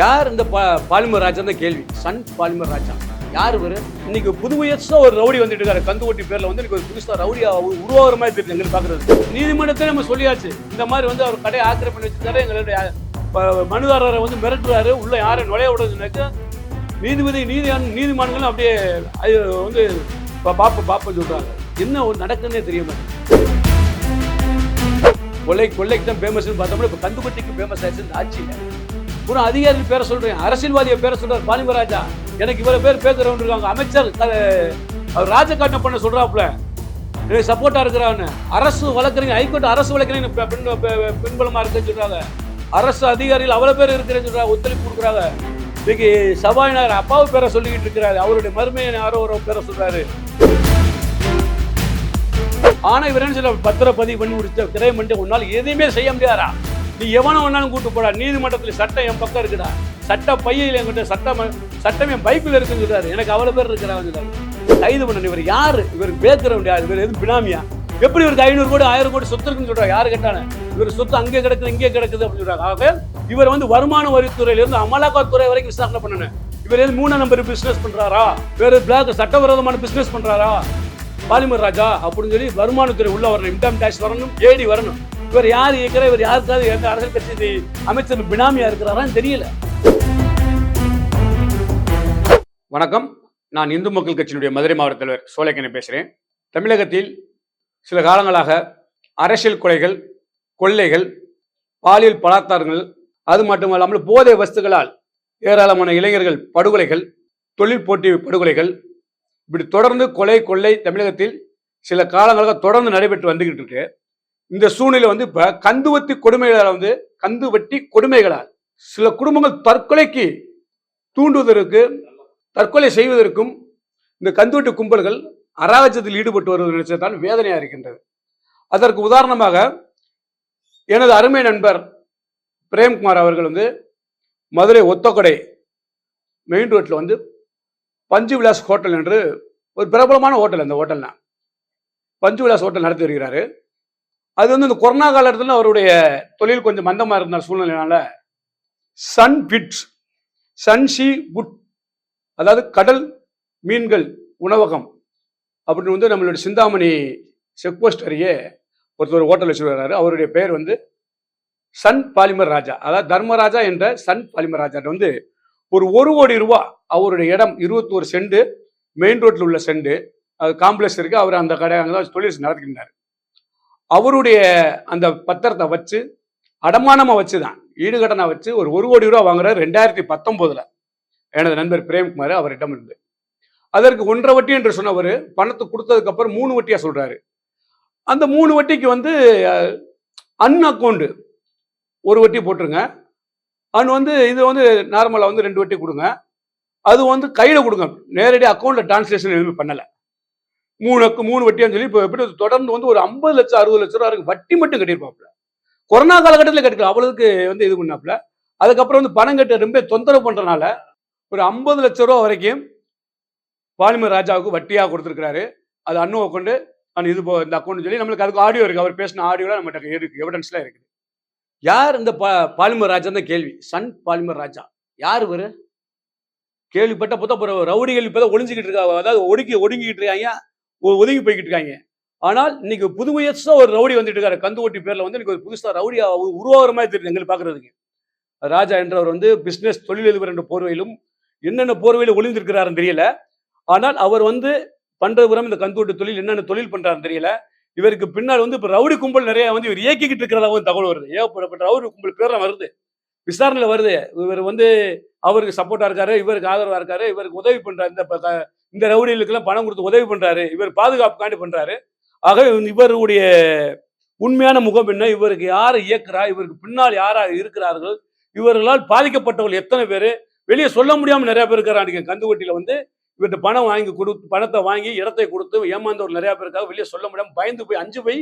யார் இந்த பா பாலிமர் ராஜா தான் கேள்வி. சன் பாலிமர் ராஜா. யார் இவர்? இன்னைக்கு புது முயற்சியாக ஒரு ரவுடி வந்துட்டு இருக்காரு. கந்துவட்டி பேரில் வந்து இன்னைக்கு ஒரு புதுசாக ரவுடியாக உருவாகிற மாதிரி தெரியுது எங்களுக்கு பார்க்குறது. நீதிமன்றத்தை நம்ம சொல்லியாச்சு. இந்த மாதிரி வந்து அவர் கடையை ஆக்கிரமணம் பண்ணி வச்சிருக்காரு. எங்களுடைய மனுதாரரை வந்து மிரட்டுறாரு. உள்ளே யாரும் நுழைய விடுறதுனாக்க நீதிபதி நீதி நீதிமன்றங்களும் அப்படியே அது வந்து பா- பாப்ப பாப்ப சொல்கிறாங்க என்ன ஒரு நடக்குன்னே தெரிய மாட்டேங்குது. கொள்ளை கொள்ளைக்கு தான் ஃபேமஸ்னு பார்த்தோம்னா இப்போ கந்துப்பட்டிக்கு ஃபேமஸ் ஆயிடுச்சு இந்த ஆட்சியில் ஒரு அதிகாரி பேரை சொல்றேன். அரசியல்வாதியை பேரை சொல்றாரு பாலிமராஜா. எனக்கு இவரை பேர் பேசுறவங்க இருக்காங்க. அமைச்சர் அவர் ராஜகாட்டம் பண்ண சொல்றாப்புல. எனக்கு சப்போர்ட்டா இருக்கிறான்னு அரசு வழக்கறிஞர் ஹைகோர்ட் அரசு வழக்கறிஞர் பின்பலமா இருக்குன்னு சொல்றாங்க. அரசு அதிகாரிகள் அவ்வளவு பேர் இருக்கிறேன்னு சொல்றாங்க ஒத்துழைப்பு கொடுக்குறாங்க. இன்னைக்கு சபாநாயகர் அப்பாவு பேரை சொல்லிக்கிட்டு இருக்கிறாரு. அவருடைய மருமையை யாரோ ஒரு பேரை சொல்றாரு. ஆனா இவர் என்ன சொல்ல பத்திரப்பதிவு பண்ணி முடிச்ச திரையம் பண்ணிட்டு உன்னால எதையுமே செய்ய முடியாதா? நீ எவனை வேணாலும் கூட்டு போடா. நீதிமன்றத்தில் சட்டம் என் பக்கம் இருக்குடா. சட்ட பையில் என்கிட்ட சட்டம் சட்டம் என் பைப்பில் இருக்குங்கிறாரு எனக்கு அவ்வளோ பேர் இருக்கிறாங்க கைது பண்ண இவர் யாரு? இவர் பேக்ரவுண்ட் யார்? இவர் எதுவும் பினாமியா? எப்படி இவருக்கு ஐநூறு கோடி ஆயிரம் கோடி சொத்து இருக்குன்னு சொல்றாங்க யாரு கேட்டானே? இவர் சொத்து அங்கே கிடக்குது இங்கே கிடக்குது அப்படின்னு சொல்றாங்க ஆக இவர் வந்து வருமான வரித்துறையிலிருந்து அமலாக்கத்துறை வரைக்கும் விசாரணை பண்ணணும் இவர் எது மூணாம் நம்பர் பிசினஸ் பண்றாரா? வேற பிளாக் சட்டவிரோதமான பிசினஸ் பண்றாரா? பாலிமர் ராஜா அப்படின்னு சொல்லி வருமானத்துறை உள்ள வரணும். இன்கம் டேக்ஸ் வரணும் ஏடி வரணும். இவர் யார் இருக்கிற இவர் யாருக்காவது எந்த அரசியல் கட்சி அமைச்சர் பினாமியா இருக்கிறாரான்னு தெரியல. வணக்கம். நான் இந்து மக்கள் கட்சியினுடைய மதுரை மாவட்ட தலைவர் சோலைக்கனை பேசுகிறேன் தமிழகத்தில் சில காலங்களாக அரசியல் கொலைகள் கொள்ளைகள் பாலியல் பலாத்தாரங்கள் அது மட்டுமல்லாமல் போதை வஸ்துகளால் ஏராளமான இளைஞர்கள் படுகொலைகள் தொழில் போட்டி படுகொலைகள் இப்படி தொடர்ந்து கொலை கொள்ளை தமிழகத்தில் சில காலங்களாக தொடர்ந்து நடைபெற்று வந்துகிட்டு இருக்கு. இந்த சூழ்நிலை வந்து இப்ப கந்துவத்தி கொடுமைகளால் வந்து கந்து வட்டி கொடுமைகளால். சில குடும்பங்கள் தற்கொலைக்கு தூண்டுவதற்கு தற்கொலை செய்வதற்கும் இந்த கந்துவட்டி கும்பல்கள் அராஜத்தில் ஈடுபட்டு வருவது நினைச்சதால் வேதனையாக இருக்கின்றது. அதற்கு உதாரணமாக எனது அருமை நண்பர் பிரேம்குமார் அவர்கள் வந்து மதுரை ஒத்தக்கொடை மெயின் ரோட்டில் வந்து பஞ்சு விலாஸ் ஹோட்டல் என்று ஒரு பிரபலமான ஹோட்டல் அந்த ஹோட்டல்னா. பஞ்சு விலாஸ் ஹோட்டல் நடத்தி வருகிறாரு. அது வந்து இந்த கொரோனா காலத்தில் அவருடைய தொழில் கொஞ்சம் மந்தமாக இருந்த சூழ்நிலையினால சன் பிட்ஸ் சன்ஷி புட் அதாவது கடல் மீன்கள் உணவகம் அப்படின்னு வந்து நம்மளுடைய சிந்தாமணி செக் போஸ்ட் அருகே ஒருத்தர் ஹோட்டல் வச்சுருக்கிறாரு. அவருடைய பெயர் வந்து சன் பாலிமர் ராஜா. அதாவது தர்மராஜா என்ற சன் பாலிமர் ராஜா வந்து ஒரு ஒரு கோடி ரூபா அவருடைய இடம் இருபத்தோரு செண்டு மெயின் ரோட்டில் உள்ள செண்டு அது காம்ப்ளெக்ஸ் இருக்குது அவர் அந்த கடை அங்கே தான் தொழில் நடத்துகின்றார் அவருடைய அந்த பத்திரத்தை வச்சு அடமானமாக வச்சு தான் ஈடுகடனா வச்சு ஒரு ஒரு கோடி ரூபா வாங்குறாரு ரெண்டாயிரத்தி பத்தொம்போதில் எனது நண்பர் பிரேம்குமார் அவரிடம் இருந்து. அதற்கு ஒன்றரை வட்டி என்று சொன்னவர் பணத்தை கொடுத்ததுக்கப்புறம் மூணு வட்டியாக சொல்கிறாரு அந்த மூணு வட்டிக்கு வந்து அன் அக்கௌண்டு ஒரு வட்டி போட்டுருங்க. அன் வந்து இது வந்து நார்மலாக வந்து ரெண்டு வட்டி கொடுங்க. அது வந்து கையில் கொடுங்க. நேரடியாக அக்கௌண்ட்டில் டிரான்ஸ்லேஷன் எதுவுமே பண்ணலை. மூணுக்கு மூணு வட்டியான்னு சொல்லி இப்போ எப்படி தொடர்ந்து வந்து ஒரு ஐம்பது லட்சம் அறுபது லட்ச ரூபா இருக்கு. வட்டி மட்டும் கட்டியிருப்பாப்புல. கொரோனா காலகட்டத்தில் கட்டிக்கலாம் அவ்வளவுக்கு வந்து இது பண்ணாப்புல. அதுக்கப்புறம் வந்து பணம் கட்ட ரொம்ப தொந்தரவு பண்றதுனால ஒரு ஐம்பது லட்ச ரூபா வரைக்கும் பாலிமர் ராஜாவுக்கு வட்டியாக கொடுத்துருக்காரு அது அன்னுவை கொண்டு அந்த இது போ- இந்த அக்கௌண்ட் சொல்லி நம்மளுக்கு அதுக்கு ஆடியோ இருக்கு. அவர் பேசின ஆடியோலாம் நம்மகிட்ட இருக்கு. எவிடன்ஸ்லாம் இருக்குது. யார் இந்த பா பாலிமர் ராஜா தான் கேள்வி. சன் பாலிமர் ராஜா. யார் இவர்? கேள்விப்பட்ட பார்த்தா அப்புறம் ரவுடிகள் இப்பதான் ஒளிஞ்சுக்கிட்டு இருக்காங்க அதாவது ஒடுக்கி ஒடுங்கிக்கிட்டு இருக்காங்க. ஒதுங்கி போய்கிட்டு இருக்காங்க. ஆனால் இன்னைக்கு புது ஒரு ரவுடி வந்துட்டு இருக்காரு. கந்து ஓட்டி பேர்ல வந்து இன்னைக்கு ஒரு புதுசா ரவுடியா உருவாகிற மாதிரி தெரியுது எங்களுக்கு பாக்குறதுக்கு ராஜா என்றவர் வந்து பிசினஸ் தொழிலதிபர் என்ற போர்வையிலும் என்னென்ன போர்வையில ஒளிந்திருக்கிறாருன்னு தெரியல. ஆனால் அவர் வந்து பண்ற புறம் இந்த கந்தூட்டு தொழில் என்னென்ன தொழில் பண்றாருன்னு தெரியல. இவருக்கு பின்னால் வந்து இப்ப ரவுடி கும்பல் நிறைய வந்து இவர் இயக்கிக்கிட்டு இருக்கிறதாகவும் தகவல் வருது. ஏகப்பட்ட ரவுடி கும்பல் பேர்ல வருது. விசாரணையில் வருது. இவர் வந்து அவருக்கு சப்போர்ட்டா இருக்காரு இவருக்கு ஆதரவா இருக்காரு இவருக்கு உதவி பண்றாரு. இந்த இந்த ரவுடிகளுக்கெல்லாம் பணம் கொடுத்து உதவி பண்றாரு. இவர் பாதுகாப்புக்காண்டி பண்றாரு. ஆக இவருடைய உண்மையான முகம் என்ன? இவருக்கு யார் இயக்குறா? இவருக்கு பின்னால் யாரா இருக்கிறார்கள்? இவர்களால் பாதிக்கப்பட்டவர்கள் எத்தனை பேர்? வெளியே சொல்ல முடியாமல் நிறைய பேர் இருக்கிறாங்க. கந்துவட்டியில வந்து இவர்கிட்ட பணம் வாங்கி கொடுத்து பணத்தை வாங்கி இடத்தை கொடுத்து ஏமாந்தவர் நிறைய பேருக்காக வெளியே சொல்ல முடியாமல் பயந்து போய் அஞ்சு போய்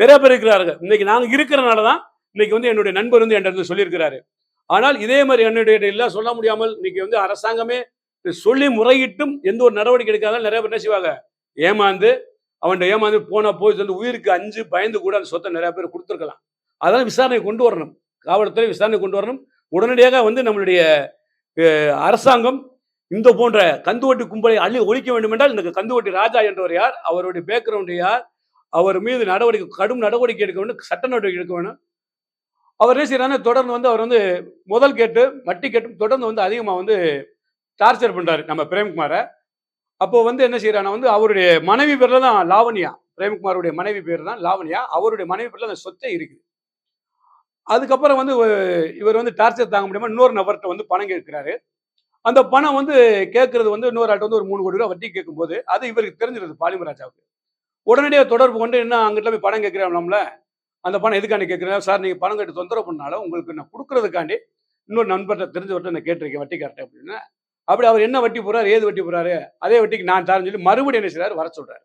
நிறைய பேர் இருக்கிறார்கள். இன்னைக்கு நாங்கள் இருக்கிறனால தான் இன்னைக்கு வந்து என்னுடைய நண்பர் வந்து என்கிட்ட வந்து சொல்லியிருக்கிறாரு. ஆனால் இதே மாதிரி என்னுடைய எல்லாம் சொல்ல முடியாமல் இன்னைக்கு வந்து அரசாங்கமே சொல்லி முறையிட்டும் எந்த ஒரு நடவடிக்கை எடுக்காத நிறைய பேர் என்ன செய்வாங்க? ஏமாந்து அவன்கிட்ட ஏமாந்து போனால் போய் சொல்லி உயிருக்கு அஞ்சு பயந்து கூட அந்த சொத்தை நிறைய பேர் கொடுத்துருக்கலாம். அதெல்லாம் விசாரணை கொண்டு வரணும். காவல்துறை விசாரணை கொண்டு வரணும். உடனடியாக வந்து நம்மளுடைய அரசாங்கம் இந்த போன்ற கந்துவட்டி கும்பலை அள்ளி ஒழிக்க வேண்டும் என்றால் இந்த கந்துவட்டி ராஜா என்றவர் யார்? அவருடைய பேக்ரவுண்டு யார்? அவர் மீது நடவடிக்கை கடும் நடவடிக்கை எடுக்க வேண்டும் சட்ட நடவடிக்கை எடுக்க வேண்டும். அவர் என்ன செய்யறாங்க தொடர்ந்து வந்து அவர் வந்து முதல் கேட்டு வட்டி கேட்டு தொடர்ந்து வந்து அதிகமாக வந்து டார்ச்சர் பண்ணுறாரு நம்ம பிரேம்குமாரை. அப்போ வந்து என்ன செய்யறாருன்னா வந்து அவருடைய மனைவி பேர்ல தான் லாவணியா. பிரேம்குமாருடைய மனைவி பேர் தான் லாவணியா. அவருடைய மனைவி பேர்ல அந்த சொத்தே இருக்குது. அதுக்கப்புறம் வந்து இவர் வந்து டார்ச்சர் தாங்க முடியாமல் இன்னொரு நபர்கிட்ட வந்து பணம் கேட்கிறாரு. அந்த பணம் வந்து கேட்கறது வந்து இன்னொரு ஆள்கிட்ட வந்து ஒரு மூணு கோடி ரூபா வட்டி கேட்கும்போது அது இவருக்கு தெரிஞ்சிருது பாலிமராஜாவுக்கு. உடனடியாக தொடர்பு கொண்டு என்ன அங்கிட்ட போய் பணம் கேட்கிறாங்களாம்ல? அந்த பணம் எதுக்காண்டி கேட்குறேன் சார் நீங்கள் பணம் கேட்டு தொந்தரவு பண்ணாலும் உங்களுக்கு நான் கொடுக்கறதுக்காண்டி இன்னொரு நண்பர்கிட்ட தெரிஞ்சவர்கிட்ட நான் கேட்டிருக்கேன் வட்டிக்கார்ட்ட அப்படின்னு. அப்படி அவர் என்ன வட்டி போறாரு ஏது வட்டி போறாரு அதே வட்டிக்கு நான் தரேன்னு சொல்லி மறுபடியும் என்ன செய்றாரு? வர சொல்றாரு.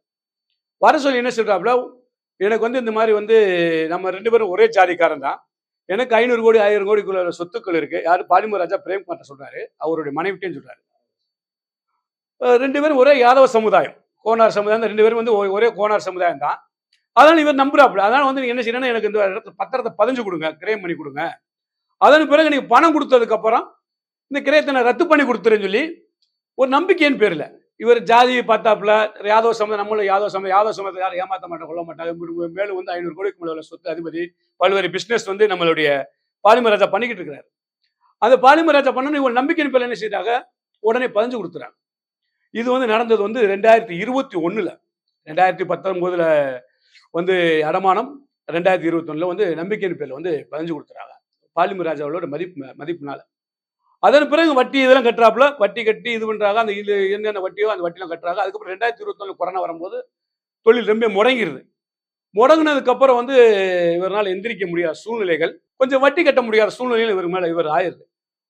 வர சொல்லி என்ன சொல்றாப்புல எனக்கு வந்து இந்த மாதிரி வந்து நம்ம ரெண்டு பேரும் ஒரே ஜாதிக்காரன் தான். எனக்கு ஐநூறு கோடி ஆயிரம் கோடிக்குள்ள சொத்துக்கள் இருக்கு. யாரு? பாலிமராஜா பிரேம்குமார் சொல்றாரு. அவருடைய மனைவிட்டையும் சொல்றாரு. ரெண்டு பேரும் ஒரே யாதவ சமுதாயம். கோனார் சமுதாயம் ரெண்டு பேரும் வந்து ஒரே- கோனார் சமுதாயம் தான். அதனால இவர் நம்புறாப்புல. அதனால வந்து நீங்க என்ன செய்யணும்னா எனக்கு இந்த இடத்துல பத்திரத்தை பதிஞ்சு கொடுங்க கிரேம் பண்ணி கொடுங்க. அதன் பிறகு நீங்க பணம் கொடுத்ததுக்கு அப்புறம் இந்த கிரயத்தை ரத்து பண்ணி கொடுத்துருன்னு சொல்லி ஒரு நம்பிக்கையின் பேரில் இவர் ஜாதி பார்த்தாப்புல யாதவ சமயம் நம்மளும் யாதவ சமயம் யாதவ சமயத்தை யாரும் ஏமாத்த மாட்டோம் கொள்ள மாட்டாங்க மேலும் வந்து ஐநூறு கோடிக்கு மேல உள்ள சொத்து அதிபதி பல்வேறு பிஸ்னஸ் வந்து நம்மளுடைய பாலிமராஜா பண்ணிக்கிட்டு இருக்கிறாரு. அந்த பாலிமராஜா பண்ணணும் இவங்க நம்பிக்கையின் பேர்ல என்ன செய்தாங்க? உடனே பதிஞ்சு கொடுத்துறாங்க. இது வந்து நடந்தது வந்து ரெண்டாயிரத்தி இருபத்தி ஒண்ணுல. ரெண்டாயிரத்தி பத்தொன்பதுல வந்து அடமானம் ரெண்டாயிரத்தி இருபத்தி ஒண்ணுல வந்து நம்பிக்கையின் பேர்ல வந்து பதிஞ்சு கொடுத்துறாங்க. பாலிமராஜாவோட மதிப்பு மதிப்புனால. அதன் பிறகு வட்டி இதெல்லாம் கட்டுறாப்புல. வட்டி கட்டி இது பண்றாங்க அந்த இது என்னென்ன வட்டியோ அந்த வட்டியெல்லாம் கட்டுறாங்க. அதுக்கப்புறம் ரெண்டாயிரத்தி இருபத்தி கொரோனா வரும்போது தொழில் ரொம்ப முடங்கிருது. முடங்கினதுக்கப்புறம் வந்து இவரால் எந்திரிக்க முடியாத சூழ்நிலைகள் கொஞ்சம் வட்டி கட்ட முடியாத சூழ்நிலையில் இவர் மேலே இவர் ஆயிருது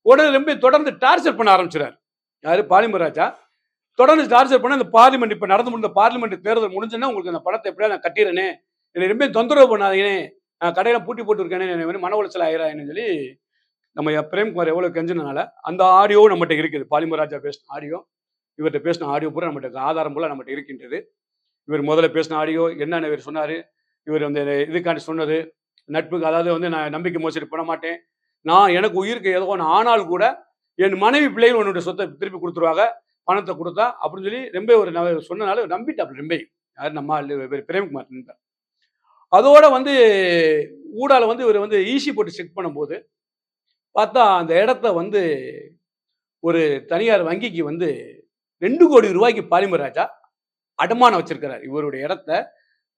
உடனே ரொம்ப தொடர்ந்து டார்ச்சர் பண்ண ஆரம்பிச்சிடாரு யாரு? பாலிமராஜா தொடர்ந்து டார்ச்சர் பண்ண இந்த பார்லிமெண்ட் இப்போ நடந்து முடிந்த பார்லிமெண்ட் தேர்தல் முடிஞ்சுன்னா உங்களுக்கு அந்த பணத்தை எப்படியா நான் கட்டிடுறேனே என்னை ரொம்ப தொந்தரவு பண்ணாதீங்கன்னே நான் கடையில பூட்டி போட்டு இருக்கேனே என்னை மன உளைச்சல் ஆயிரான்னு சொல்லி நம்ம பிரேம்குமார் எவ்வளவு கெஞ்சினால அந்த ஆடியோ நம்மகிட்ட இருக்குது. பாலிமராஜா பேசின ஆடியோ இவர்கிட்ட பேசின ஆடியோ பூரா நம்மகிட்ட ஆதாரம் போல நம்மகிட்ட இருக்கின்றது. இவர் முதல்ல பேசின ஆடியோ என்னென்ன இவர் சொன்னாரு. இவர் வந்து இதுக்காண்டி சொன்னது. நட்புக்கு அதாவது வந்து நான் நம்பிக்கை மோசடி பண்ண மாட்டேன். நான் எனக்கு உயிருக்கு ஏதோ ஒன்று ஆனால் கூட என் மனைவி பிள்ளைகள் உன்னுடைய சொத்தை திருப்பி கொடுத்துருவாங்க. பணத்தை கொடுத்தா அப்படின்னு சொல்லி ரொம்ப ஒரு சொன்னனால நம்பிட்டாப்ல ரொம்ப. யார் நம்ம ஆளு, பிரேம்குமார் நண்பர் அதோட வந்து ஊடால வந்து இவர் வந்து ஈசி போட்டு செக் பண்ணும்போது பார்த்தா அந்த இடத்த வந்து ஒரு தனியார் வங்கிக்கு வந்து ரெண்டு கோடி ரூபாய்க்கு பாலிமராஜா அடமானம் வச்சிருக்கிறார். இவருடைய இடத்த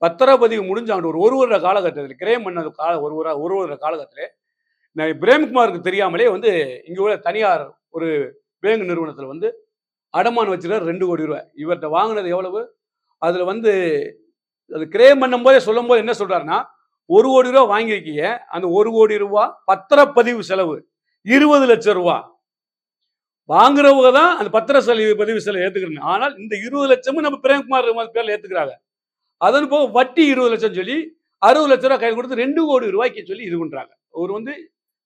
பத்திரப்பதிவு முடிஞ்ச அந்த ஒரு ஒரு வருட காலகட்டத்தில் கிரயம் பண்ணது கால ஒரு ஒரு ஒரு வருட காலகட்டத்தில் நான் பிரேம்குமாருக்கு தெரியாமலே வந்து இங்கே உள்ள தனியார் ஒரு பேங்க் நிறுவனத்தில் வந்து அடமானம் வச்சிருக்காரு ரெண்டு கோடி ரூபாய். இவர்கிட்ட வாங்கினது எவ்வளவு? அதில் வந்து அது கிரயம் பண்ணும்போதே சொல்லும்போது சொல்லும் போது என்ன சொல்கிறாருன்னா ஒரு கோடி ரூபா வாங்கியிருக்கீங்க. அந்த ஒரு கோடி ரூபா பத்திரப்பதிவு செலவு இருபது லட்சம் ரூபா. வாங்குறவங்க தான் அந்த பத்திர செலவு பதிவு செலவு ஏத்துக்கிறாங்க. ஆனால் இந்த இருபது லட்சமும் நம்ம பிரேம்குமார் பேர்ல ஏத்துக்கிறாங்க. அதன் போக வட்டி இருபது லட்சம் சொல்லி அறுபது லட்ச ரூபா கை கொடுத்து ரெண்டு கோடி ரூபாய்க்கு சொல்லி இது பண்றாங்க. அவர் வந்து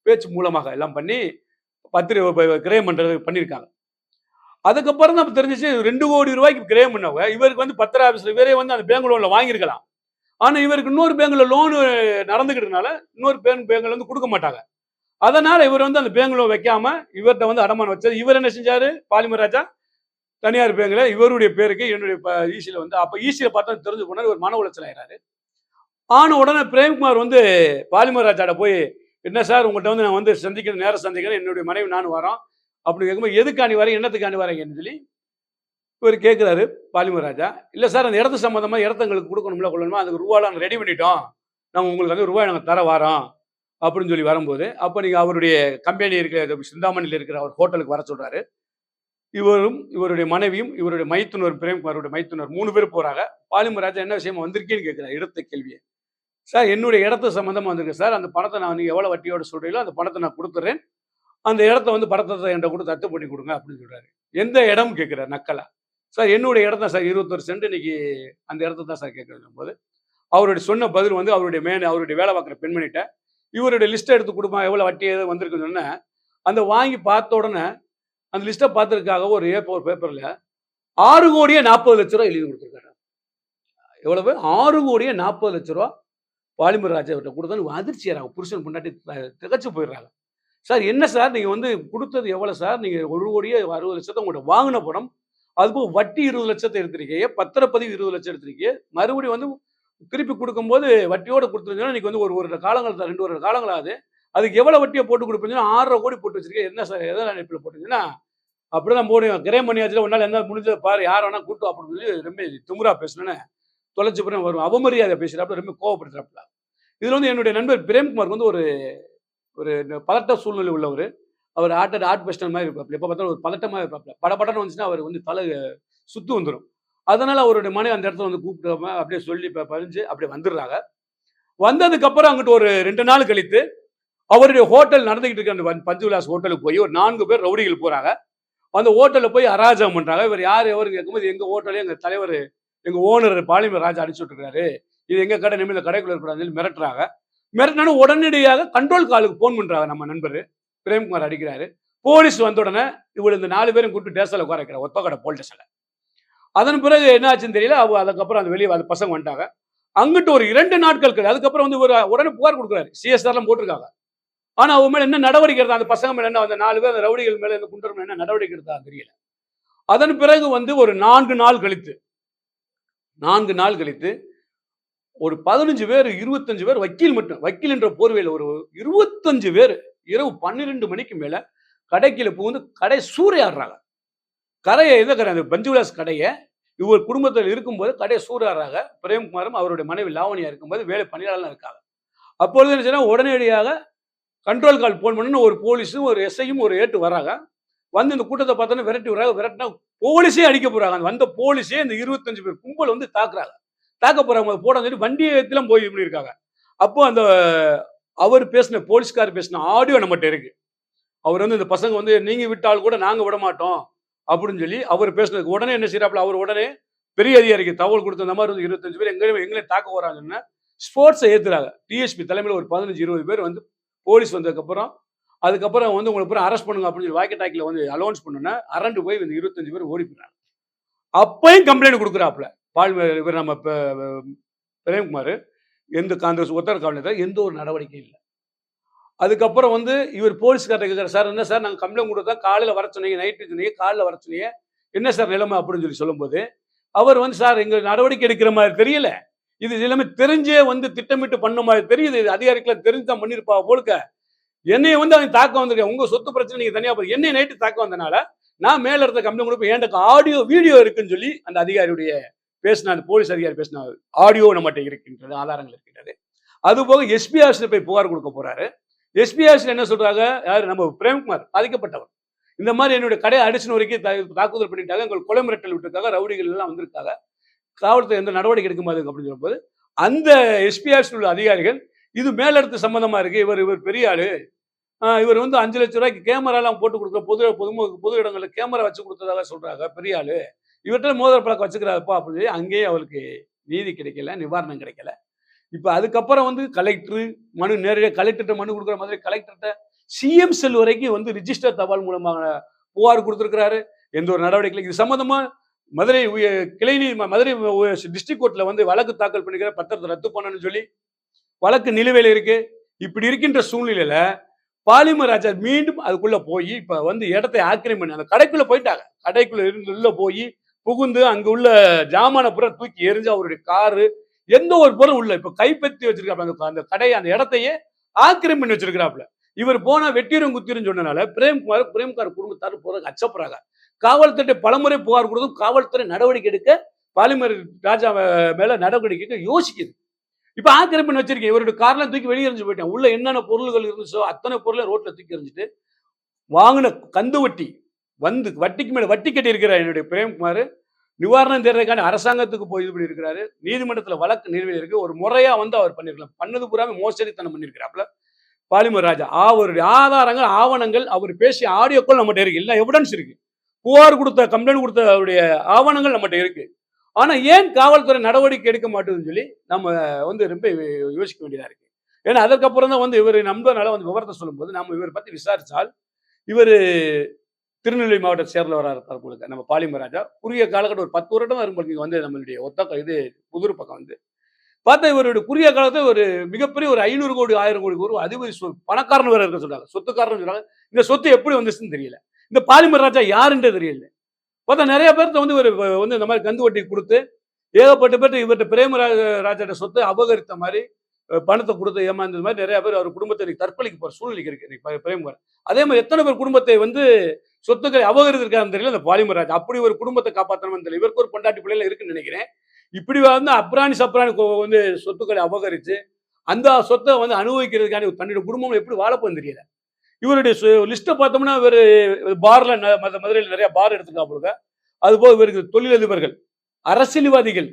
பேச்சு மூலமாக எல்லாம் பண்ணி பத்திர கிரயம் பண்றது பண்ணியிருக்காங்க அதுக்கப்புறம் நம்ம தெரிஞ்சிச்சு ரெண்டு கோடி ரூபாய்க்கு கிரயம் பண்ணவங்க இவருக்கு வந்து பத்திர ஆபீஸ்ல இவரே வந்து அந்த பேங்க் லோன்ல வாங்கியிருக்கலாம். ஆனா இவருக்கு இன்னொரு பேங்க்ல லோன் நடந்துக்கிட்டதுனால இன்னொரு பேங்க் பேங்க்ல வந்து கொடுக்க மாட்டாங்க. அதனால இவர் வந்து அந்த பேங்குல வைக்காம இவர்கிட்ட வந்து அடமானம் வச்சார் இவர் என்ன செஞ்சாரு? பாலிமராஜா தனியார் பேங்கில் இவருடைய பேருக்கு என்னுடைய ஈசியில் வந்து அப்போ ஈசியில் பார்த்தா தெரிஞ்சு போனார். ஒரு மன உளைச்சல் ஆயிறாரு. ஆன உடனே பிரேம்குமார் வந்து பாலிமர் ராஜாட போய் என்ன சார் உங்கள்கிட்ட வந்து நான் வந்து சந்திக்கணும் நேரம் சந்திக்கிறேன் என்னுடைய மனைவி நானும் வரோம். அப்படி கேட்கும்போது எதுக்காண்டி வரேன் என்னத்துக்காண்டி வரீங்கன்னு சொல்லி இவர் கேட்குறாரு பாலிமர் ராஜா. இல்லை சார் அந்த இடத்து சம்மந்தமாக இடத்த எங்களுக்கு கொடுக்கணும்ல கொள்ளணுமா? அதுக்கு ரூபாலாம் ரெடி பண்ணிட்டோம். நாங்கள் உங்களுக்கு வந்து ரூபாய் நாங்கள் தர வரோம். அப்படின்னு சொல்லி வரும்போது அப்போ நீங்கள் அவருடைய கம்பெனி இருக்கிற சிந்தாமணியில் இருக்கிற அவர் ஹோட்டலுக்கு வர சொல்கிறாரு இவரும் இவருடைய மனைவியும் இவருடைய மைத்துனர் பிரேம்குமாருடைய மைத்துனர் மூணு பேர் போகிறாங்க பாலிமராஜா என்ன விஷயமா வந்திருக்கேன்னு கேட்குறேன் இடத்த கேள்வியை. சார் என்னுடைய இடத்த சம்மந்தமாக வந்திருக்கேன் சார் அந்த பணத்தை நான் நீங்க எவ்வளோ வட்டியோட சொல்கிறீங்களோ அந்த பணத்தை நான் கொடுத்துறேன். அந்த இடத்த வந்து படத்தை என்கிட்ட கூட தட்டு பண்ணி கொடுங்க அப்படின்னு சொல்கிறாரு எந்த இடம் கேட்குற நக்கலா? சார் என்னுடைய இடம் தான் சார் இருபத்தொரு சென்ட் இன்னைக்கு அந்த இடத்த தான் சார் கேட்கறது போது அவருடைய சொன்ன பதில் வந்து அவருடைய மேன் அவருடைய வேலை பார்க்குற பெண்மணிகிட்ட இவருடைய லிஸ்ட்டை எடுத்து கொடுப்பா எவ்வளோ வட்டி எது வந்திருக்குன்னு சொன்னேன். அந்த வாங்கி பார்த்த உடனே அந்த லிஸ்ட்டை பார்த்துருக்காக ஒரு ஏப்போ ஒரு பேப்பரில் ஆறு கோடியே நாற்பது லட்ச ரூபா எழுதி கொடுத்துருக்காரு. எவ்வளவு? ஆறு கோடியே நாற்பது லட்ச ரூபா பாலிமர் ராஜாவிட்ட கொடுத்தாலும் அதிர்ச்சியாராங்க புருஷன் பொண்டாட்டி திகச்சு போயிடுறாங்க. சார் என்ன சார்? நீங்க வந்து கொடுத்தது எவ்வளவு சார்? நீங்க ஒரு கோடியே அறுபது லட்சத்தை உங்கள்கிட்ட வாங்கின பணம் அதுபோக வட்டி இருபது லட்சத்தை எடுத்திருக்கீங்க பத்திரப்பதிவு இருபது லட்சம் எடுத்திருக்கீங்க மறுபடியும் வந்து திருப்பி கொடுக்கும்போது வட்டியோட கொடுத்துருந்தீங்கன்னா இன்னைக்கு வந்து ஒரு ஒரு காலங்கள் தான், ரெண்டு ஒரு காலங்களாது அதுக்கு எவ்வளோ வட்டியை போட்டு கொடுப்பீங்கன்னா ஆறரை கோடி போட்டு வச்சிருக்கேன். என்ன சார் எதை போட்டுருந்தீங்கன்னா போட்டீங்கன்னா அப்படிதான் போடுவேன் கிரே பண்ணியாச்சு ஒன்றால் என்ன முடிஞ்சதை பாரு யார் வேணா கூட்டு அப்படின்னு சொல்லி ரொம்ப திமுறா பேசணுன்னு தொலைச்சி போய் வரும் அவமரியாதை பேசுறாப்புல ரொம்ப கோவப்படுத்துறாப்புல. இதில் வந்து என்னுடைய நண்பர் பிரேம்குமார் வந்து ஒரு ஒரு பதட்ட சூழ்நிலை உள்ளவர். அவர் ஆட்ட ஆர்ட் பெஸ்டல் மாதிரி இருப்பாப்ல எப்போ பார்த்தாலும் ஒரு பதட்டமாக இருப்பாப்ல படபடன்னு வந்துச்சுன்னா அவர் வந்து தலை சுத்து வந்துடும் அதனால அவருடைய மனைவி அந்த இடத்துல வந்து கூப்பிடாம அப்படியே சொல்லி ப- பறிஞ்சு அப்படியே வந்துடுறாங்க. வந்ததுக்கு அப்புறம் அங்கிட்டு ஒரு ரெண்டு நாள் கழித்து அவருடைய ஹோட்டல் நடந்துகிட்டு இருக்க அந்த பஞ்சு பஞ்சவிலாஸ் ஹோட்டலுக்கு போய் ஒரு நான்கு பேர் ரவுடிகள் போறாங்க. அந்த ஹோட்டலில் போய் அராஜகம் பண்றாங்க. இவர் யார்? எவரு கேட்கும்போது எங்க ஹோட்டலே எங்க தலைவர் எங்க ஓனர் பாலிமர் ராஜா அடிச்சு விட்டுருக்காரு இது எங்க கடை நிமிட கடைக்குள்ள இருக்கக்கூடாதுன்னு மிரட்டுறாங்க. மிரட்டினாலும் உடனடியாக கண்ட்ரோல் காலுக்கு ஃபோன் பண்றாங்க நம்ம நண்பர். பிரேம்குமார் அடிக்கிறாரு. போலீஸ் வந்த உடனே இவர் இந்த நாலு பேரும் கூப்பிட்டு டேஷனில் உட்கார வைக்கிறார். ஒத்தக்கடை போல் ஸ்டேஷன்ல. அதன் பிறகு என்ன ஆச்சுன்னு தெரியல அவ அதுக்கப்புறம் அந்த வெளியே அந்த பசங்க வந்துட்டாங்க. அங்கிட்டு ஒரு இரண்டு நாட்கள் கிடையாது அதுக்கப்புறம் வந்து ஒரு உடனே புகார் கொடுக்குறாரு. சிஎஸ்ஆர்லாம் போட்டிருக்காங்க. ஆனா அவங்க மேல என்ன நடவடிக்கை எடுத்தா அந்த பசங்க மேலே என்ன அந்த நாலு பேர் அந்த ரவுடிகள் மேலே இந்த குண்டர் என்ன நடவடிக்கை எடுத்தா தெரியல. அதன் பிறகு வந்து ஒரு நான்கு நாள் கழித்து நான்கு நாள் கழித்து ஒரு பதினஞ்சு பேர் இருபத்தஞ்சு பேர் வக்கீல் மட்டும் வக்கீல் என்ற போர்வையில் ஒரு இருபத்தஞ்சு பேர் இரவு பன்னிரெண்டு மணிக்கு மேல கடைக்கில புகுந்து கடை சூறையாடுறாங்க. கடையை எந்த கடை அந்த பஞ்சுவிலாஸ் கடையை. இவர் குடும்பத்தில் இருக்கும்போது கடையை சூறாராக பிரேம்குமாரும் அவருடைய மனைவி லாவணியா இருக்கும்போது வேலை பணியாளர்லாம் இருக்காங்க. அப்பொழுது என்ன உடனடியாக கண்ட்ரோல் கால் போன் பண்ணி ஒரு போலீஸும் ஒரு எஸ்ஐயும் ஒரு ஏட்டு வராங்க. வந்து இந்த கூட்டத்தை பார்த்தோன்னா விரட்டி வராங்க விரட்டினா போலீஸே அடிக்க போறாங்க. அந்த வந்த போலீஸே இந்த இருபத்தஞ்சு பேர் கும்பல் வந்து தாக்குறாங்க. தாக்க போறாங்க போட சொல்லி வண்டியெல்லாம் போய் இப்படி இருக்காங்க. அப்போ அந்த அவர் பேசின போலீஸ்கார் பேசின ஆடியோ நம்மகிட்ட இருக்கு. அவர் வந்து இந்த பசங்க வந்து நீங்க விட்டால் கூட நாங்க விட மாட்டோம் அப்படின்னு சொல்லி அவர் பேசினதுக்கு உடனே என்ன செய்யறாப்புல அவர் உடனே பெரிய அதிகாரிக்கு தகவல் கொடுத்த இந்த மாதிரி வந்து இருபத்தஞ்சு பேர் எங்கேயும் எங்களையும் தாக்க போறாங்கன்னா ஸ்போர்ட்ஸை ஏத்துறாங்க. டிஎஸ்பி தலைமையில் ஒரு பதினஞ்சு இருபது பேர் வந்து போலீஸ் வந்ததுக்கப்புறம் அதுக்கப்புறம் வந்து உங்களை பூரா அரெஸ்ட் பண்ணுங்க அப்படின்னு சொல்லி வாக்கி டாக்கில் வந்து அலௌன்ஸ் பண்ணோன்னா அரண்டு போய் இந்த இருபத்தஞ்சு பேர் ஓடி போயிடுறாங்க. அப்பயும் கம்ப்ளைண்ட் கொடுக்குறாப்புல. பால் இவர் நம்ம பிரேம்குமார் எந்த காங்கிரஸ் உத்தர காவலத்தில் எந்த ஒரு நடவடிக்கையும் இல்லை. அதுக்கப்புறம் வந்து இவர் போலீஸ்கார்ட்ட கேட்குற சார் என்ன சார் நாங்கள் கம்ப்ளைண்ட் கொடுத்தா காலையில் வர சொன்னீங்க நைட்டு சொன்னீங்க காலையில் வர சொன்னீங்க. என்ன சார் நிலைமை? அப்படின்னு சொல்லி சொல்லும்போது அவர் வந்து சார் எங்கள் நடவடிக்கை எடுக்கிற மாதிரி தெரியல. இது எல்லாமே தெரிஞ்சே வந்து திட்டமிட்டு பண்ண மாதிரி தெரியுது. இது அதிகாரிகளை தெரிஞ்சு தான் பண்ணியிருப்பா போலுக்க. என்னைய வந்து அவன் தாக்க வந்திருக்கேன். உங்க சொத்து பிரச்சனை நீங்கள் தனியாக போய் என்னை நைட்டு தாக்க வந்தனால நான் மேலே இருந்த கம்ப்ளைண்ட் கொடுப்பேன். ஏன்டா ஆடியோ வீடியோ இருக்குன்னு சொல்லி அந்த அதிகாரியுடைய பேசின அந்த போலீஸ் அதிகாரி பேசின ஆடியோ நம்மகிட்ட இருக்கின்றது ஆதாரங்கள் இருக்கின்றது. அது போக எஸ்பி ஆஃபீஸில் போய் புகார் கொடுக்க போறாரு. எஸ்பி என்ன சொல்றாங்க? யாரு? நம்ம பிரேம்குமார் பாதிக்கப்பட்டவர். இந்த மாதிரி என்னுடைய கடையை அடிச்சின வரைக்கும் தாக்குதல் பண்ணிட்டாங்க. எங்களுக்கு கொலை மிரட்டல் விட்டுருக்காங்க. ரவுடிகள் எல்லாம் வந்திருக்காங்க. காவல்துறை எந்த நடவடிக்கை எடுக்க மாதிரி அப்படின்னு சொல்லும்போது அந்த எஸ்பி உள்ள அதிகாரிகள் இது மேலிடத்து சம்மந்தமா இருக்கு. இவர் இவர் பெரிய ஆளு. ஆஹ் இவர் வந்து அஞ்சு லட்ச ரூபாய்க்கு கேமராலாம் போட்டு கொடுக்குற பொது பொது பொது இடங்கள்ல கேமரா வச்சு கொடுத்ததாக சொல்றாங்க. பெரிய ஆளு. இவர்கிட்ட மோதல் பழக்கம் வச்சுக்கிறாருப்பா அப்படின்னு சொல்லி அங்கேயே அவருக்கு நீதி கிடைக்கல நிவாரணம் கிடைக்கல. இப்போ அதுக்கப்புறம் வந்து கலெக்டர் மனு நேரடியாக கலெக்டர்கிட்ட மனு கொடுக்குற மாதிரி கலெக்டர்கிட்ட சிஎம் செல் வரைக்கும் வந்து ரிஜிஸ்டர் தபால் மூலமாக புகார் கொடுத்துருக்கிறாரு. எந்த ஒரு நடவடிக்கை இது சம்மந்தமாக மதுரை உய- கிளை மதுரை டிஸ்ட்ரிக்ட் கோர்ட்டில் வந்து வழக்கு தாக்கல் பண்ணிக்கிற பத்திரத்தை ரத்து பண்ணணும்னு சொல்லி வழக்கு நிலுவையில் இருக்கு. இப்படி இருக்கின்ற சூழ்நிலையில பாலிமர் ராஜா மீண்டும் அதுக்குள்ள போய் இப்ப வந்து இடத்தை ஆக்கிரமி பண்ணி அந்த கடைக்குள்ள போயிட்டாங்க. கடைக்குள்ள இருந்து உள்ள போய் புகுந்து அங்க உள்ள ஜாமான புற தூக்கி எரிஞ்சு அவருடைய காரு எந்த ஒரு பொருள் உள்ள. இப்ப கைப்பற்றி வச்சிருக்காப்ல அந்த அந்த கடையை அந்த இடத்தையே ஆக்கிரமி பண்ணி வச்சிருக்கிறாப்ல இவர் போனா வெட்டிரும் குத்திரும் சொன்னனால பிரேம்குமார் பிரேம்குமார் குடும்பத்தார் போறதுக்கு அச்சப்படுறாங்க. காவல்துறை பலமுறை புகார் கொடுத்தும் காவல்துறை நடவடிக்கை எடுக்க பாலிமர் ராஜா மேல நடவடிக்கை எடுக்க யோசிக்குது. இப்ப ஆக்கிரமிப்பு வச்சிருக்கேன். இவருடைய கார்லாம் தூக்கி வெளியே எறிஞ்சு போயிட்டேன். உள்ள என்னென்ன பொருள்கள் இருந்துச்சோ அத்தனை பொருளை ரோட்ல தூக்கி எறிஞ்சிட்டு வாங்கின கந்து வட்டி வந்து வட்டிக்கு மேல வட்டி கட்டி இருக்கிறார் என்னுடைய பிரேம்குமார். நிவாரணம் தேடுறதுக்கான அரசாங்கத்துக்கு போய் இது பண்ணி இருக்கிறாரு வழக்கு நிறுவனம் இருக்கு. ஒரு முறையா வந்து அவர் பண்ணிருக்கலாம் பண்ணது பூராமே மோசடித்தனம் பண்ணிருக்கிறாப்ல பாலிமர் ராஜா அவருடைய ஆதாரங்கள் ஆவணங்கள் அவர் பேசிய ஆடியோக்கள் நம்மகிட்ட இருக்கு. இல்லை எவிடன்ஸ் இருக்கு. புகார் கொடுத்த கம்ப்ளைண்ட் கொடுத்த அவருடைய ஆவணங்கள் நம்மகிட்ட இருக்கு. ஆனா ஏன் காவல்துறை நடவடிக்கை எடுக்க மாட்டேதுன்னு சொல்லி நம்ம வந்து ரொம்ப யோசிக்க வேண்டியதா இருக்கு. ஏன்னா அதற்கப்புறம் தான் வந்து இவர் நம்பனால வந்து விவரத்தை சொல்லும்போது நம்ம இவர் பத்தி விசாரிச்சால் இவர் திருநெல்வேலி மாவட்டத்தை சேர்ந்தவராக இருப்பார் உங்களுக்கு நம்ம பாலிமர் ராஜா குறுகிய காலகட்டம் ஒரு பத்து வருடம் தான் வந்து நம்மளுடைய ஒத்த இது புதூர் பக்கம் வந்து. பார்த்தா இவருடைய குறுகிய காலத்தில் ஒரு மிகப்பெரிய ஒரு ஐநூறு கோடி ஆயிரம் கோடி ஒரு அதிபதி பணக்காரன் வேற இருக்க சொல்றாங்க. சொத்துக்காரன் சொல்றாங்க. இந்த சொத்து எப்படி வந்துச்சுன்னு தெரியல. இந்த பாலிமர் ராஜா யாருன்றே தெரியல. பார்த்தா நிறைய பேர்த்த வந்து ஒரு வந்து இந்த மாதிரி கந்து வட்டி கொடுத்து ஏகப்பட்ட பேர் இவர்கிட்ட பிரேமராஜ ராஜாட்ட சொத்து அபகரித்த மாதிரி பணத்தை கொடுத்து ஏமாந்தது மாதிரி நிறைய பேர் அவர் குடும்பத்தை தற்கொலைக்கு போகிற சூழ்நிலைக்கு இருக்கு. இன்னைக்கு அதே மாதிரி எத்தனை பேர் குடும்பத்தை வந்து சொத்துக்களை அபகரித்திருக்காருன்னு தெரியல இந்த பாலிமர் ராஜா. அப்படி ஒரு குடும்பத்தை காப்பாற்றணும்னு தெரியல. இவருக்கு ஒரு பொண்டாட்டி பிள்ளைல இருக்குன்னு நினைக்கிறேன். இப்படி வந்து அப்ராணி சப்ராணி வந்து சொத்துக்களை அபகரிச்சு அந்த சொத்தை வந்து அனுபவிக்கிறதுக்கான தன்னுடைய குடும்பம் எப்படி வாழப்போன்னு தெரியல. இவருடைய லிஸ்ட்டை பார்த்தோம்னா இவர் பாரில் மதுரையில் நிறைய பார் எடுத்துக்காப்பிடுங்க அதுபோல் இவருக்கு தொழிலதிபர்கள் அரசியல்வாதிகள்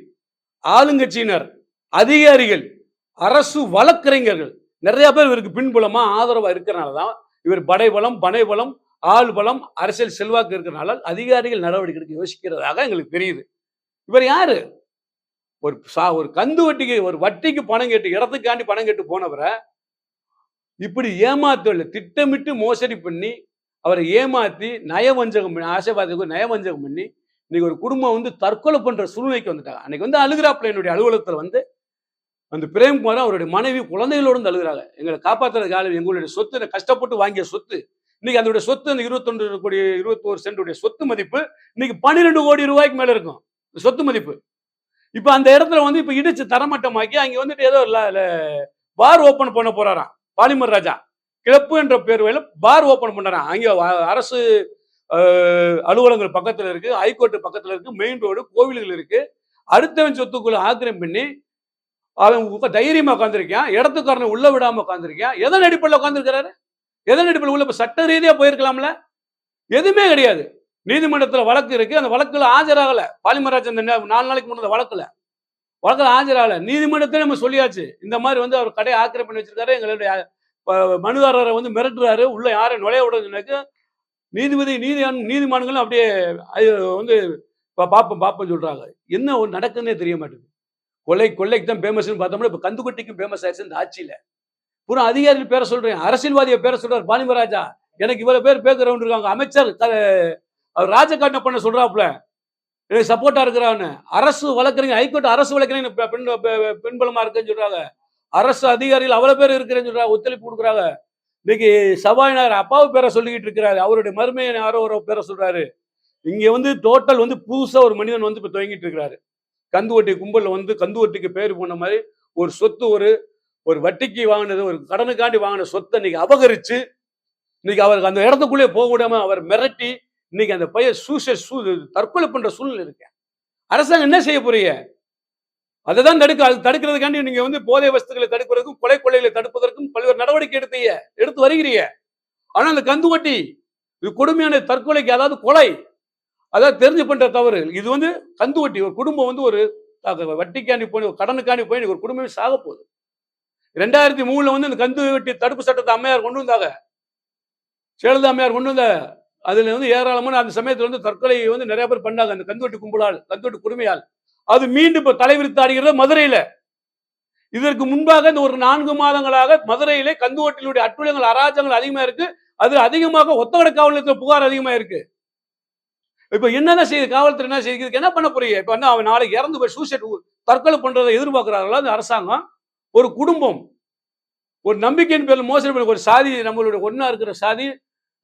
ஆளுங்கட்சியினர் அதிகாரிகள் அரசு வழக்கறிஞர்கள். நிறைய பேர் இவருக்கு பின்புலமா ஆதரவா இருக்கிறனால தான் இவர் படைபலம் பனைபலம் ஆள் பலம் அரசியல் செல்வாக்கு இருக்கிறனால அதிகாரிகள் நடவடிக்கை எடுக்க யோசிக்கிறதாக எங்களுக்கு தெரியுது. இவர் யாரு? ஒரு சா- ஒரு கந்து வட்டிக்கு ஒரு வட்டிக்கு பணம் கேட்டு இடத்துக்காண்டி பணம் கேட்டு போனவரை இப்படி ஏமாத்தவில்லை திட்டமிட்டு மோசடி பண்ணி அவரை ஏமாத்தி நயவஞ்சகம் பண்ணி ஆசைவாதத்துக்கு நயவஞ்சகம் பண்ணி இன்னைக்கு ஒரு குடும்பம் வந்து தற்கொலை பண்ற சூழ்நிலைக்கு வந்துட்டாங்க. அன்னைக்கு வந்து அழுகிறாப்புல என்னுடைய அலுவலகத்தில் வந்து அந்த பிரேம்குமார் அவருடைய மனைவி குழந்தைகளோடு வந்து அழுகிறாங்க. எங்களை காப்பாத்துறதுக்கு ஆளு எங்களுடைய சொத்து நான் கஷ்டப்பட்டு வாங்கிய சொத்து இன்னைக்கு அதனுடைய சொத்து அந்த இருபத்தொன்று கோடி இருபத்தோரு சென்டுடைய சொத்து மதிப்பு இன்னைக்கு பன்னிரெண்டு கோடி ரூபாய்க்கு மேல இருக்கும். இந்த சொத்து மதிப்பு. இப்ப அந்த இடத்துல வந்து இப்ப இடிச்சு தரமட்டமாக்கி அங்க வந்துட்டு ஏதோ பார் ஓபன் பண்ண போறாராம். பாலிமர் ராஜா. கிளப்பு என்ற பேர்வையில பார் ஓபன் பண்ணறான் அங்க அரசு அலுவலகங்கள் பக்கத்துல இருக்கு. ஹைகோர்ட் பக்கத்துல இருக்கு. மெயின் ரோடு கோவில்கள் இருக்கு. அடுத்தவன் சொத்துக்குள்ள ஆக்கிரம் பண்ணி அவன் தைரியமா உட்காந்துருக்கான் இடத்துக்காரனை உள்ள விடாம உட்காந்துருக்கான் எதன் அடிப்படையில் உட்காந்துருக்கிறாரு எதன் அடிப்படையில் உள்ள சட்ட ரீதியாக போயிருக்கலாம்ல? எதுவுமே கிடையாது. நீதிமன்றத்தில் வழக்கு இருக்கு. அந்த வழக்கில் ஆஜராகல. பாலிமராஜ் அந்த நாலு நாளைக்கு முன்னாடி வழக்குல. வழக்கில் ஆஜராகலை. நீதிமன்றத்திலே நம்ம சொல்லியாச்சு. இந்த மாதிரி வந்து அவர் கடையை ஆக்கிரம் பண்ணி வச்சிருக்காரு. எங்களுடைய மனுதாரரை வந்து மிரட்டுறாரு. உள்ள யாரை நுழைய விடுறதுனாக்கு நீதிபதி நீதி நீதிமான்களும் அப்படியே வந்து பாப்போம் பாப்போம் சொல்றாங்க. என்ன ஒரு நடக்குன்னே தெரிய மாட்டேங்குது. கொலை கொள்ளைக்கு தான் ஃபேமஸ்னு பார்த்தோம்னா இப்போ கந்துக்குட்டிக்கும் ஃபேமஸ் ஆயிடுச்சு இந்த ஆட்சியில. பூரா அதிகாரிகள் பேரை சொல்றேன். அரசியல்வாதியை பேரை சொல்றாரு பாலிமராஜா. எனக்கு இவ்வளவு பேர் பேக்கிறவங்க இருக்காங்க. அமைச்சர் அவர் ராஜகாட்டம் பண்ண சொல்றாப்புல. எனக்கு சப்போர்ட்டா இருக்கிறான்னு அரசு வழக்கறிஞர் ஹைகோர்ட் அரசு வழக்கறிஞர் பெண் பின்பலமா இருக்குன்னு சொல்றாங்க. அரசு அதிகாரிகள் அவ்வளவு பேர் இருக்கிறேன்னு சொல்றாங்க ஒத்துழைப்பு கொடுக்குறாங்க. இன்னைக்கு சபாநாயகர் அப்பாவு பேரை சொல்லிக்கிட்டு இருக்கிறாரு. அவருடைய மருமையை யாரோ ஒரு பேரை சொல்றாரு. இங்க வந்து டோட்டல் வந்து புதுசா ஒரு மனிதன் வந்து இப்ப துவங்கிட்டு இருக்கிறாரு. கந்துவட்டி கும்பல்ல வந்து கந்துவட்டிக்கு பேர் போன மாதிரி ஒரு சொத்து ஒரு ஒரு வட்டிக்கு வாங்கினது ஒரு கடனுக்காண்டி வாங்கின சொத்தை இன்னைக்கு அபகரிச்சு இன்னைக்கு அவருக்கு அந்த இடத்துக்குள்ளே போக விடாம அவர் மிரட்டி இன்னைக்கு அந்த பையன் சூசை சூ தற்கொலை பண்ற சூழ்நிலை இருக்கு அரசாங்கம் என்ன செய்ய போறீங்க? அதை தான் தடுக்க அது தடுக்கிறதுக்காண்டி நீங்க வந்து போதை வஸ்துக்களை தடுக்கிறதுக்கும் கொலை கொள்ளைகளை தடுப்பதற்கும் பல்வேறு நடவடிக்கை எடுத்தீங்க எடுத்து வருகிறீங்க. ஆனா அந்த கந்து வட்டி இது கொடுமையான தற்கொலைக்கு அதாவது கொலை அதாவது தெரிஞ்சு பண்ற தவறு. இது வந்து கந்து வட்டி ஒரு குடும்பம் வந்து ஒரு வட்டிக்காண்டி போய் ஒரு கடனுக்காண்டி போய் ஒரு குடும்பமே சாக போகுது. ரெண்டாயிரத்தி மூணுல வந்து இந்த கந்து வெட்டி தடுப்பு சட்டத்தை அம்மையார் கொண்டு வந்தாங்க. ஜெயலலிதா அம்மையார் கொண்டு வந்த அதுல வந்து ஏராளமான அந்த சமயத்துல வந்து தற்கொலை வந்து நிறைய பேர் பண்ணாங்க. அந்த கந்துவட்டி கும்பலால் கந்துவட்டி குடுமையால். அது மீண்டும் இப்ப தலைவிரித்தாடுகிறது மதுரையில. இதற்கு முன்பாக இந்த ஒரு நான்கு மாதங்களாக மதுரையிலே கந்து வட்டிலுடைய அட்டுழியங்கள் அராஜகங்கள் அதிகமா இருக்கு. அது அதிகமாக ஒத்தகட காவல் நிலையத்தில் புகார் அதிகமா இருக்கு. இப்ப என்னதான் செய்யுது காவல்துறை என்ன செய்யுது என்ன பண்ண போறீங்க? இப்ப வந்து அவன் நாளைக்கு இறந்து போய் சூசைட் தற்கொலை பண்றதை எதிர்பார்க்கிறார்களா? அந்த அரசாங்கம். ஒரு குடும்பம் ஒரு நம்பிக்கையின் பேரில் மோசடி பண்ண ஒரு சாதி நம்மளுடைய ஒன்றா இருக்கிற சாதி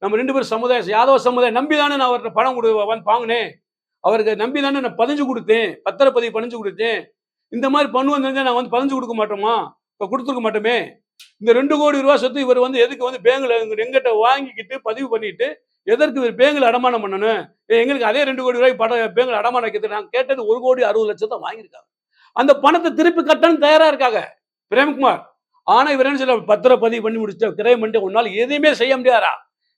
நம்ம ரெண்டு பேரும் சமுதாயம் யாதவ சமுதாயம் நம்பி தானே நான் அவர்கிட்ட பணம் கொடு வந்து வாங்கினேன். அவருக்கு நம்பி தானே நான் பதிஞ்சு கொடுத்தேன் பத்திரப்பதிவு பதிஞ்சு கொடுத்தேன். இந்த மாதிரி பண்ணுவோம் தெரிஞ்சா நான் வந்து பதிஞ்சு கொடுக்க மாட்டோமா? இப்போ கொடுத்துருக்க மாட்டோமே. இந்த ரெண்டு கோடி ரூபா சொத்து இவர் வந்து எதுக்கு வந்து பேங்கில் எங்கிட்ட வாங்கிக்கிட்டு பதிவு பண்ணிட்டு எதற்கு இவர் பேங்கில் அடமானம் பண்ணணும்? எங்களுக்கு அதே ரெண்டு கோடி ரூபாய் பட பேங்கில் அடமானம் வைக்கிறது நாங்கள் கேட்டது ஒரு கோடி அறுபது லட்சத்தை வாங்கியிருக்காங்க. அந்த பணத்தை திருப்பி கட்டணும் தயாராக இருக்காங்க. பிரேம்குமார் ஆனா இவர் என்ன சொல்ல பத்திரப்பதிவு பண்ணி முடிச்ச கிரைம் பண்ணிட்டு உன்னால் எதையுமே செய்ய முடியாதா?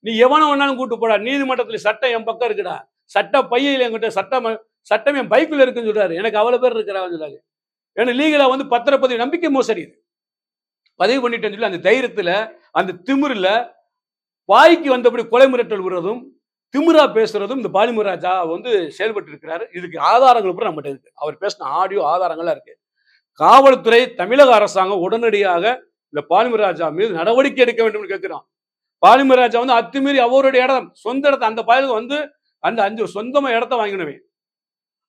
நீ எவனை வேணாலும் கூட்டு போடா. நீதிமன்றத்துல சட்டம் என் பக்கம் இருக்குடா. சட்ட பையில என்கிட்ட சட்டம் சட்டம் என் பைக்கில் இருக்குன்னு சொல்றாரு. எனக்கு அவ்வளவு பேர் இருக்கிறான்னு சொல்றாரு. ஏன்னா லீகலா வந்து பத்திரப்பதிவு நம்பிக்கை மோசடி இது. பதிவு பண்ணிட்டேன்னு சொல்லி அந்த தைரியத்துல அந்த திமிருல வாய்க்கு வந்தபடி கொலை மிரட்டல் விடுறதும் திமிரா பேசுறதும் இந்த பாலிமுராஜா வந்து செயல்பட்டு இருக்கிறாரு. இதுக்கு ஆதாரங்கள் கூட நம்மகிட்ட இருக்கு. அவர் பேசின ஆடியோ ஆதாரங்கள்லாம் இருக்கு. காவல்துறை தமிழக அரசாங்கம் உடனடியாக இந்த பாலிமுராஜா மீது நடவடிக்கை எடுக்க வேண்டும் கேட்கிறோம் பாலிமுராஜா வந்து அத்துமீறி அவருடைய இடம் சொந்த இடத்த அந்த பயலுக்கு வந்து அந்த அஞ்சு சொந்தமா இடத்த வாங்கினவே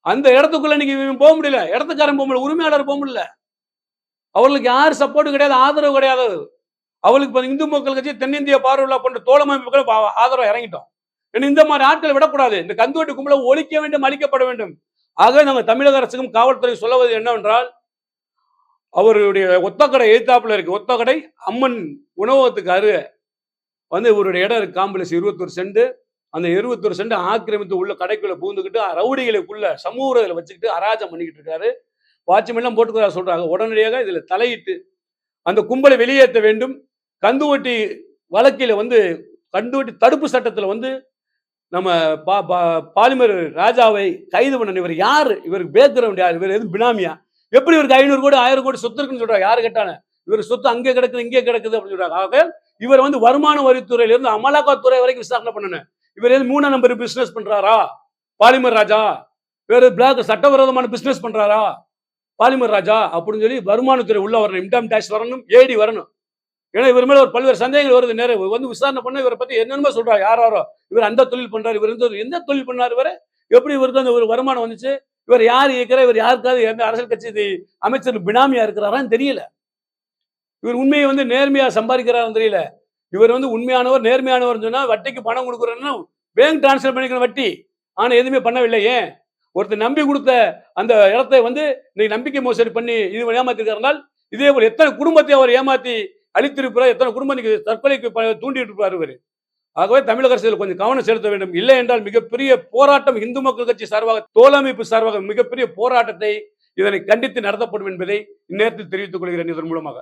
அந்த இடத்துக்குள்ள நீங்க போக முடியல. இடத்துக்காரன் போக முடியல. உரிமையாளர் போக முடியல. அவர்களுக்கு யார் சப்போர்ட்டும் கிடையாது ஆதரவு கிடையாது அவளுக்கு இப்போ இந்து மக்கள் கட்சி தென்னிந்திய பார்வையுள்ள போன்ற தோழமைப்புகள் ஆதரவு இறங்கிட்டோம். ஏன்னா இந்த மாதிரி ஆட்களை விடக்கூடாது. இந்த கந்துவட்டி கும்பலை ஒழிக்க வேண்டும் அழிக்கப்பட வேண்டும். ஆகவே நாங்கள் தமிழக அரசுக்கும் காவல்துறை சொல்லுவது என்னவென்றால் அவருடைய ஒத்தக்கடை எழுத்தாப்புல இருக்கு. ஒத்தக்கடை அம்மன் உணவகத்துக்கு அரு வந்து இவருடைய இடம் இருக்கு. காம்பிளஸ் இருபத்தொரு செண்டு அந்த இருபத்தொரு சென்ட் ஆக்கிரமித்து உள்ள கடைக்குள்ள பூந்துக்கிட்டு ரவுடிகளுக்குள்ள சமூகத்தில் வச்சுக்கிட்டு அராஜம் பண்ணிக்கிட்டு இருக்காரு. வாட்ச்மெல்லாம் போட்டுக்கிறார் சொல்றாங்க. உடனடியாக இதுல தலையிட்டு அந்த கும்பலை வெளியேற்ற வேண்டும். கந்துவட்டி வழக்கில் வந்து கந்துவட்டி தடுப்பு சட்டத்தில் வந்து நம்ம பா- பா- பாலிமர் ராஜாவை கைது பண்ணன் இவர் யார்? இவருக்கு பேக்ரவுண்ட் யார்? இவர் எதுவும் பினாமியா? எப்படி இவருக்கு ஐநூறு கோடி ஆயிரம் கோடி சொத்து இருக்குன்னு சொல்றாங்க யாரு கேட்டானே? இவர் சொத்து அங்கே கிடக்குது இங்கே கிடக்குது அப்படின்னு சொல்றாங்க ஆக இவர் வந்து வருமான வரித்துறையில இருந்து அமலாக்கத்துறை வரைக்கும் விசாரணை பண்ணணும் இவர் எது மூணாம் நம்பர் பிசினஸ் பண்றாரா? பாலிமர் ராஜா. வேறு பிளாக் சட்டவிரோதமான பிசினஸ் பண்றாரா? பாலிமர் ராஜா அப்படின்னு சொல்லி வருமானத்துறை உள்ள வரணும் இன்கம் டேக்ஸ் வரணும் ஏடி வரணும். ஏன்னா இவர் மேல ஒரு பல்வேறு சந்தேகங்கள் வருது நேரம் வந்து விசாரணை பண்ண இவரை பத்தி என்னென்னமோ சொல்றாரு. யார் யாரோ? இவர் அந்த தொழில் பண்றாரு. இவர் இந்த எந்த தொழில் பண்ணாரு இவர்? எப்படி இவருக்கு அந்த ஒரு வருமானம் வந்துச்சு? இவர் யார் இயக்கிற இவர் யாருக்காவது எந்த அரசியல் கட்சி அமைச்சர் பினாமியா இருக்கிறாரான்னு தெரியல. இவர் உண்மையை வந்து நேர்மையா சம்பாதிக்கிறாருன்னு தெரியல. இவர் வந்து உண்மையானவர் நேர்மையானவர் சொன்னா வட்டிக்கு பணம் கொடுக்குறேன்னா பேங்க் டிரான்ஸ்ஃபர் பண்ணிக்கணும் வட்டி. ஆனா எதுவுமே பண்ணவில்லை ஏன்? ஒருத்தர் நம்பி கொடுத்த அந்த இடத்தை வந்து இன்னைக்கு நம்பிக்கை மோசடி பண்ணி இது ஏமாத்திருக்காருனால் இதே போல எத்தனை குடும்பத்தை அவர் ஏமாத்தி அழித்திருப்பார் எத்தனை குடும்பம் தற்கொலைக்கு தூண்டிட்டு இருப்பார் இவர். ஆகவே தமிழக அரசியல் கொஞ்சம் கவனம் செலுத்த வேண்டும். இல்லை என்றால் மிகப்பெரிய போராட்டம் இந்து மக்கள் கட்சி சார்பாக தோலமைப்பு சார்பாக மிகப்பெரிய போராட்டத்தை இதனை கண்டித்து நடத்தப்படும் என்பதை இந்நேரத்தில் தெரிவித்துக் கொள்கிறேன் இதன் மூலமாக.